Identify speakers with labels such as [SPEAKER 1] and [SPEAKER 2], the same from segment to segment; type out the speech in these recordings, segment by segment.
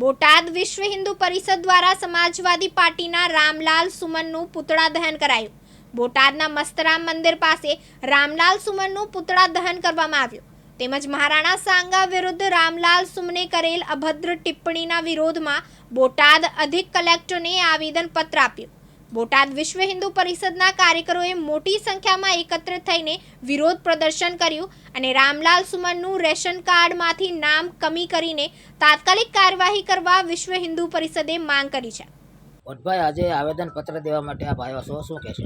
[SPEAKER 1] બોટાદ વિશ્વ હિન્દુ પરિષદ દ્વારા સમાજવાદી પાર્ટીના રામલાલ સુમનનું પુતળા દહન કરાયું. બોટાદના મસ્તરામ મંદિર પાસે રામલાલ સુમનનું પુતળા દહન કરવામાં આવ્યું. તેમજ મહારાણા સાંગા વિરુદ્ધ રામલાલ સુમને કરેલ અભદ્ર ટિપ્પણીના વિરોધમાં બોટાદ અધિક કલેક્ટરને આવેદનપત્ર આપ્યું. બોટાદ વિશ્વ હિન્દુ પરિષદના કાર્યકરોએ મોટી સંખ્યામાં એકત્રિત થઈને વિરોધ પ્રદર્શન કર્યું અને રામલાલ સુમનનું રેશન કાર્ડમાંથી નામ કમી કરીને તાત્કાલિક કાર્યવાહી કરવા વિશ્વ હિન્દુ પરિષદે માંગ કરી છે.
[SPEAKER 2] ભટ્ટભાઈ આજે આવેદનપત્ર દેવા માટે આપ આવ્યા છો? શું કહેશો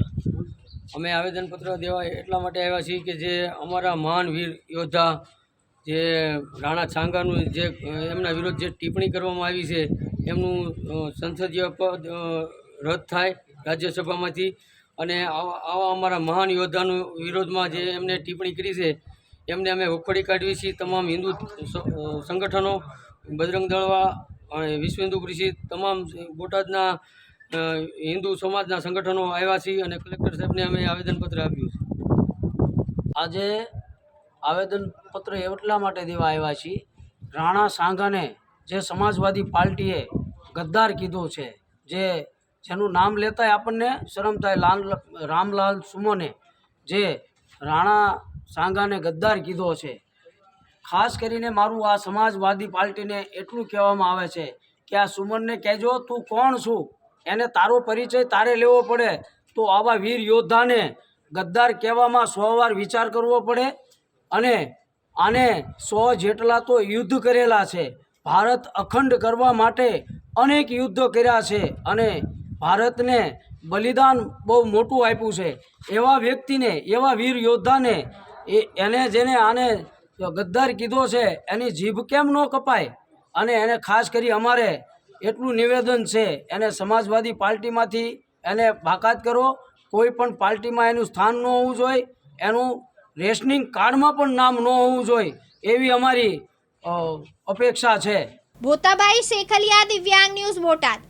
[SPEAKER 3] અમે આવેદનપત્ર દેવા એટલા માટે આવ્યા છીએ કે જે અમારા મહાન વીર યોદ્ધા જે રાણા છાંગાનું જે એમના વિરુદ્ધ જે ટિપ્પણી કરવામાં આવી છે એમનું સંસદીય પદ રદ થાય રાજ્યસભામાંથી. અને આવા અમારા મહાન યોદ્ધાનું વિરોધમાં જે એમને ટિપ્પણી કરી છે, એમને અમે ઉખડી કાઢવી છીએ તમામ હિન્દુ સંગઠનો, બજરંગ દળવા અને વિશ્વ હિન્દુ પરિષદ, તમામ બોટાદના હિન્દુ સમાજના સંગઠનો આવ્યા છીએ અને કલેક્ટર સાહેબને અમે આવેદનપત્ર આપ્યું છે.
[SPEAKER 4] આજે આવેદનપત્ર એટલા માટે દેવા આવ્યા છીએ, રાણા સાંઘાને જે સમાજવાદી પાર્ટીએ ગદ્દાર કીધું છે, જે જેનું નામ લેતાય આપણને શરમ થાય. લાલ, રામલાલ સુમોને જે રાણા સાંગાને ગદ્દાર કીધો છે. ખાસ કરીને મારું આ સમાજવાદી પાર્ટીને એટલું કહેવામાં આવે છે કે આ સુમનને કહેજો, તું કોણ છું? એને તારો પરિચય તારે લેવો પડે. તો આવા વીર યોદ્ધાને ગદ્દાર કહેવામાં સો વાર વિચાર કરવો પડે અને આને સો જેટલા તો યુદ્ધ કરેલા છે. ભારત અખંડ કરવા માટે અનેક યુદ્ધો કર્યા છે અને ભારતને બલિદાન બહુ મોટું આપ્યું છે. એવા વ્યક્તિને, એવા વીર યોદ્ધાને, એ, એને જેને આને ગદ્દાર કીધો છે, એની જીભ કેમ ન કપાય? અને એને ખાસ કરી અમારે એટલું નિવેદન છે, એને સમાજવાદી પાર્ટીમાંથી એને બાકાત કરો. કોઈ પણ પાર્ટીમાં એનું સ્થાન ન હોવું જોઈએ, એનું રેશનિંગ કાર્ડમાં પણ નામ ન હોવું જોઈએ, એવી અમારી અપેક્ષા છે.
[SPEAKER 1] ભોતાભાઈ શેખલિયા, દિવ્યાંગ ન્યૂઝ બોટાદ.